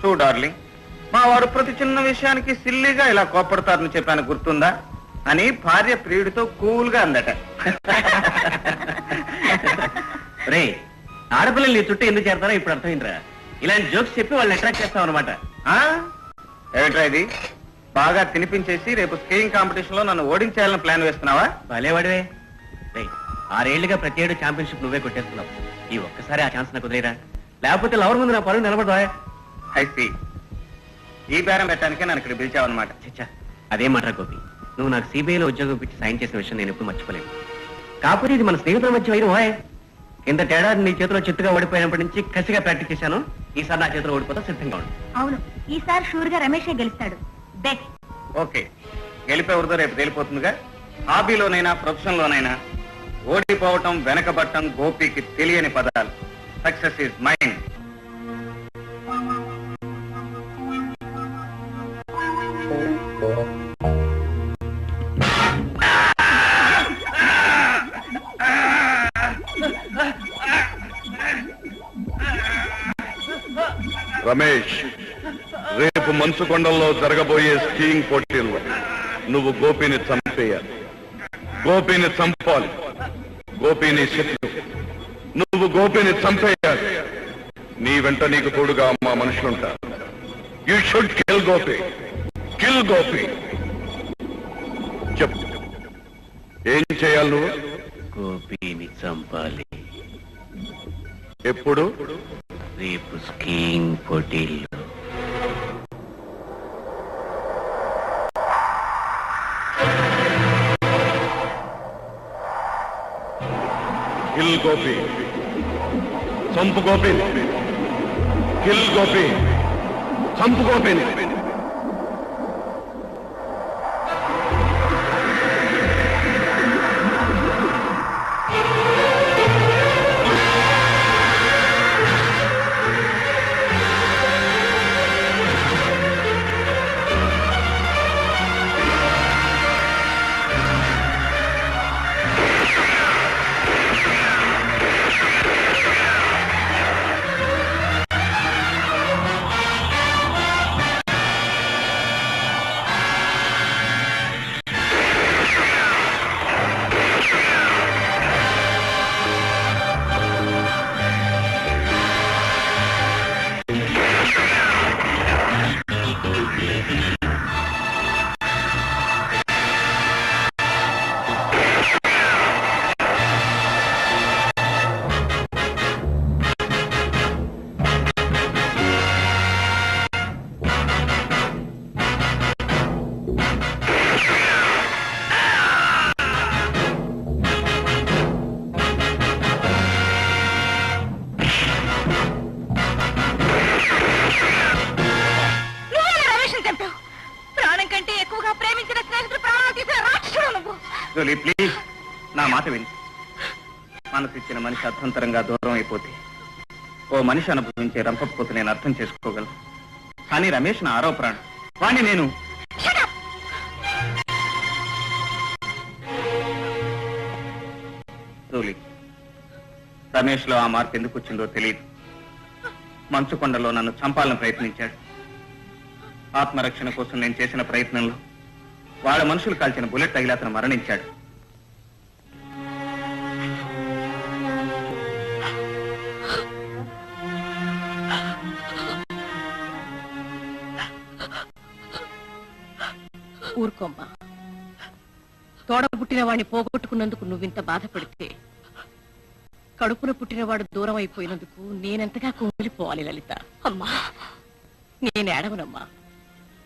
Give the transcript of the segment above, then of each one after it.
చూ darling మా వారు ప్రతి చిన్న విషయానికి సిల్లిగా ఇలా కోపడతారని చెప్పాను గుర్తుందా? అని భార్య ప్రియుడితో కూల్గా అందట. రే ఆడపిల్లలు నీ చుట్టూ ఎందుకు చేరతారో ఇప్పుడు అర్థమైందిరా. ఇలాంటి జోక్స్ చెప్పి వాళ్ళని అట్రాక్ట్ చేస్తాం అనమాట? ఏమిట్రా ఇది? బాగా తినిపించేసి రేపు స్కీయింగ్ కాంపిటీషన్లో నన్ను ఓడించేయాలని ప్లాన్ వేస్తున్నావా? భలేవాడివే. రే ఆరేళ్ళుగా ప్రతి ఏడు ఛాంపియన్షిప్ నువ్వే కొట్టేస్తున్నావు. ఈ ఒక్కసారి ఆ ఛాన్స్ నాకు కుదిరేరా లేకపోతే లవర్ ముందు నా పరువు నిలబడదా ఐసి ఈ బేరం పెట్టడానికే నన్ను ఇక్కడ పిలిచావన్నమాట. చచ్చా అదే మాట గోపి. నువ్వు నాకు సిబిఐలో ఉద్యోగం పెట్టి సాయం చేసిన విషయం నేను ఎప్పుడు మర్చిపోలేను. కాకపోతే ఇది మన స్నేహితుల మధ్య వైరం ఓయ్. కింద తేడాది నీ చేతిలో చిత్తుగా ఓడిపోయినప్పటి నుంచి కసిగా ప్రాక్టీస్ చేశాను. ఈసారి నా చేతిలో ఓడిపోతా సిద్ధంగా ఉండు. అవును ఈసారి షూర్గా రమేషే గెలుస్తాడు. బెట్ ఓకే గెలిపేవరిదో రేపు తేలిపోతుందిగా. హాబీలోనైనా ప్రొఫెషన్ లోనైనా ఓడిపోవటం వెనకబట్టం గోపికి తెలియని పదాలు. సక్సెస్ ఇస్ మైండ్ రమేష్ రేపు మంచుకొండల్లో జరగబోయే స్కీయింగ్ పోటీల్లో నువ్వు గోపిని చంపేయాలి. గోపిని చంపాలి. గోపిని శత్రు. నువ్వు గోపిని చంపేయాలి. నీ వెంట నీకు తోడుగా మా మనుషులుంటారు. You should kill Gopi. Kill Gopi. చెప్పు. ఏం చేయాలి నువ్వు? గోపిని చంపాలి. ఎప్పుడు? రేపు స్కీయింగ్ పోటీల్లో కిల్ గోపి చంపు గోపిని కిల్ గోపి చంపు గోపిని నువ్వే జోలీ ప్లీజ్ నా మాట విని. మనసు ఇచ్చిన మనిషి అర్థంతరంగా దూరం అయిపోతే ఓ మనిషి అనుభవించే రంపపోతే నేను అర్థం చేసుకోగలను. కానీ రమేష్ నా ఆరో ప్రాణం. వాణ్ణి నేను. రమేష్లో ఆ మార్పు ఎందుకు వచ్చిందో తెలియదు మంచుకొండలో నన్ను చంపాలని ప్రయత్నించాడు. ఆత్మరక్షణ కోసం నేను చేసిన ప్రయత్నంలో వాళ్ళ మనుషులు కాల్చిన బుల్లెట్ తగిలి అతను మరణించాడు. ఊరుకోమ్మా. తోడ పుట్టిన వాడిని పోగొట్టుకున్నందుకు నువ్వింత బాధపడితే కడుపున పుట్టినవాడు దూరం అయిపోయినందుకు నేనెంతగా కుమిలిపోవాలి లలిత. అమ్మా. నేను ఏడవనమ్మా.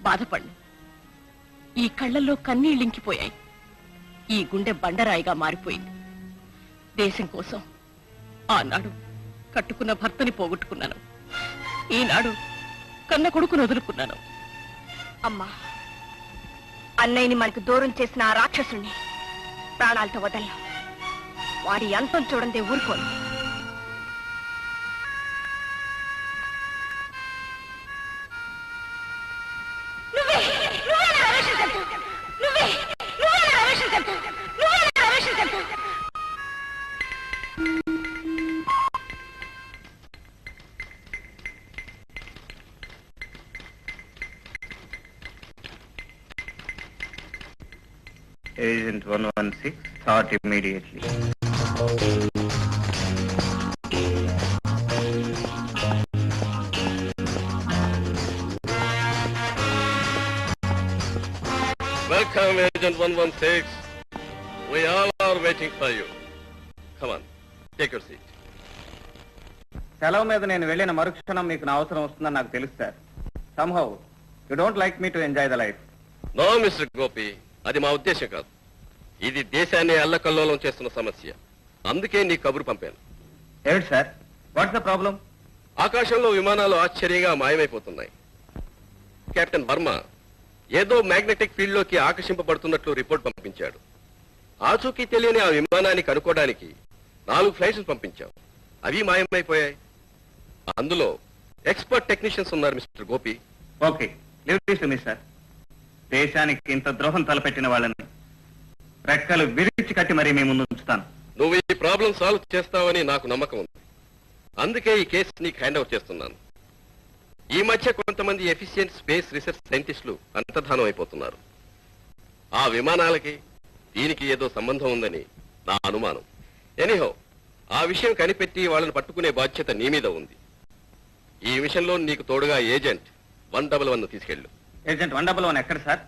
బాధపడ్ను. ఈ కళ్ళల్లో కన్నీళ్ళింకిపోయాయి. ఈ గుండె బండరాయిగా మారిపోయింది. దేశం కోసం ఆనాడు కట్టుకున్న భర్తని పోగొట్టుకున్నాను. ఈనాడు కన్న కొడుకును వదులుకున్నాను. అమ్మా అన్నయ్యని మనకు దూరం చేసిన ఆ రాక్షసుని ప్రాణాలతో వదలను. వాడి అంతం చూడందే ఊరుకోను. Agent one one six that immediately welcome agent one one six We all are waiting for you. Come on, take your seat. సెలవు మీద నేను వెళ్ళిన మరుక్షణం మీకు నా అవసరం వస్తుందని నాకు తెలుసు sir. Somehow you don't like me to enjoy the life no mister Gopi అది మా ఉద్దేశం కాదు. ఇది దేశాన్ని అల్లకల్లోలం చేస్తున్న సమస్య. అందుకే నీ కబురు పంపాను. ఏమిటి సార్? వాట్స్ ద ప్రాబ్లం ఆకాశంలో విమానాలు ఆశ్చర్యంగా మాయమైపోతున్నాయి. కెప్టెన్ వర్మ ఏదో మ్యాగ్నెటిక్ ఫీల్డ్లోకి ఆకర్షింపబడుతున్నట్లు రిపోర్ట్ పంపించాడు. ఆచూకీ తెలియని ఆ విమానాన్ని కనుక్కోవడానికి నాలుగు ఫ్లైట్స్ పంపించాం. అవి మాయమైపోయాయి. అందులో ఎక్స్పర్ట్ టెక్నీషియన్స్ ఉన్నారు మిస్టర్ గోపి. ఓకే సార్ దేశానికి ఇంత ద్రోహం తలపెట్టిన వాళ్ళని రెక్కలు విరిచి కట్టి మరీ మీ ముందు ఉంచుతాను. నువ్వు ఈ ప్రాబ్లం సాల్వ్ చేస్తావని నాకు నమ్మకం ఉంది. అందుకే ఈ కేసు నీకు హ్యాండ్ ఓవర్ చేస్తున్నాను. ఈ మధ్య కొంతమంది ఎఫిషియెంట్ స్పేస్ రీసెర్చ్ సైంటిస్టులు అంతర్ధానం అయిపోతున్నారు. ఆ విమానాలకి దీనికి ఏదో సంబంధం ఉందని నా అనుమానం. ఎనీహో ఆ విషయం కనిపెట్టి వాళ్ళని పట్టుకునే బాధ్యత నీ మీద ఉంది. ఈ విషయంలో నీకు తోడుగా ఏజెంట్ వన్ డబల్ వన్ తీసుకెళ్ళు. ఏజెంట్ వన్ డబల్ వన్ ఎక్కడ సార్?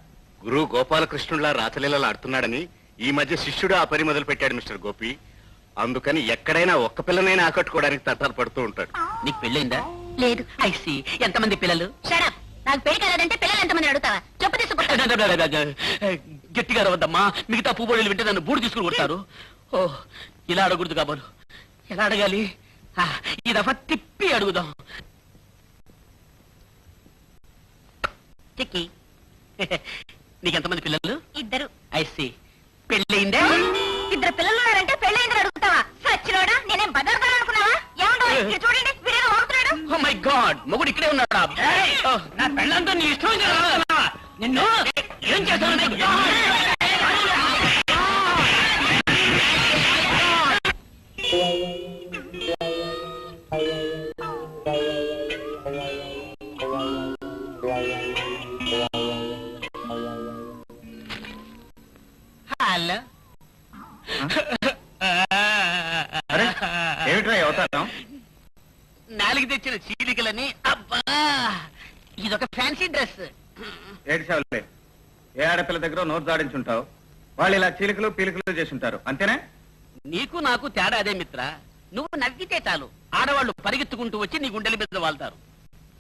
గురు గోపాలకృష్ణులా రాచలీలలు ఆడుతున్నాడని ఈ మధ్య శిష్యుడు ఆ పని మొదలు పెట్టాడు మిస్టర్ గోపి. అందుకని ఎక్కడైనా ఒక్క పిల్లనైనా ఆకట్టుకోవడానికి తట్టాలు పడుతూ ఉంటాడు. నీకు పెళ్ళైందా? లేదు. ఐసి ఎంతమంది పిల్లలు? షడప్ నాకు పెళ్ళి కాలేదంటే పిల్లలు ఎంతమంది అడుగుతావా? చెప్పు తీసుకుంటా గట్టిగా రవద్దమ్మా మిగతా పువ్వులు వింటే నన్ను బూడి తీసుకుని కొడతారు. ఓ ఇలా అడగకూడదు కాబోలు. ఎలా అడగాలి? ఆ, ఈ దఫా తిప్పి అడుగుదాం. చిక్కి నీకెంతమంది పిల్లలు? ఇద్దరు. ఐసి పెళ్ళయిందా? ఇద్దరు పిల్లలు ఉన్నారంటే పెళ్ళి అయిందని అడుగుతావా? సచ్చినోడా నేనేం బదర్ అనుకున్నావా? ఏమంటో చూడండి వీడేదో వాగుతున్నాడు. ఓ మై గాడ్ మొగుడు ఇక్కడే ఉన్నాడా? నా పెళ్ళంతా నీ ఇష్టం? నిన్ను ఏం చేస్తాను తెచ్చిన చీలికలని అబ్బా! ఇదొక ఫ్యాన్సీ డ్రెస్ ఏడ్చావులే ఏ ఆడపిల్ల దగ్గర నోరు జాడించుంటావు? వాళ్ళు ఇలా చీలికలు పీలికలు చేసి ఉంటారు అంతేనా? నీకు నాకు తేడా అదే మిత్ర. నువ్వు నవ్వితే చాలు. ఆడవాళ్ళు పరిగెత్తుకుంటూ వచ్చి నీ గుండెల మీద వాళ్తారు.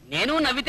నేను నవ్వితే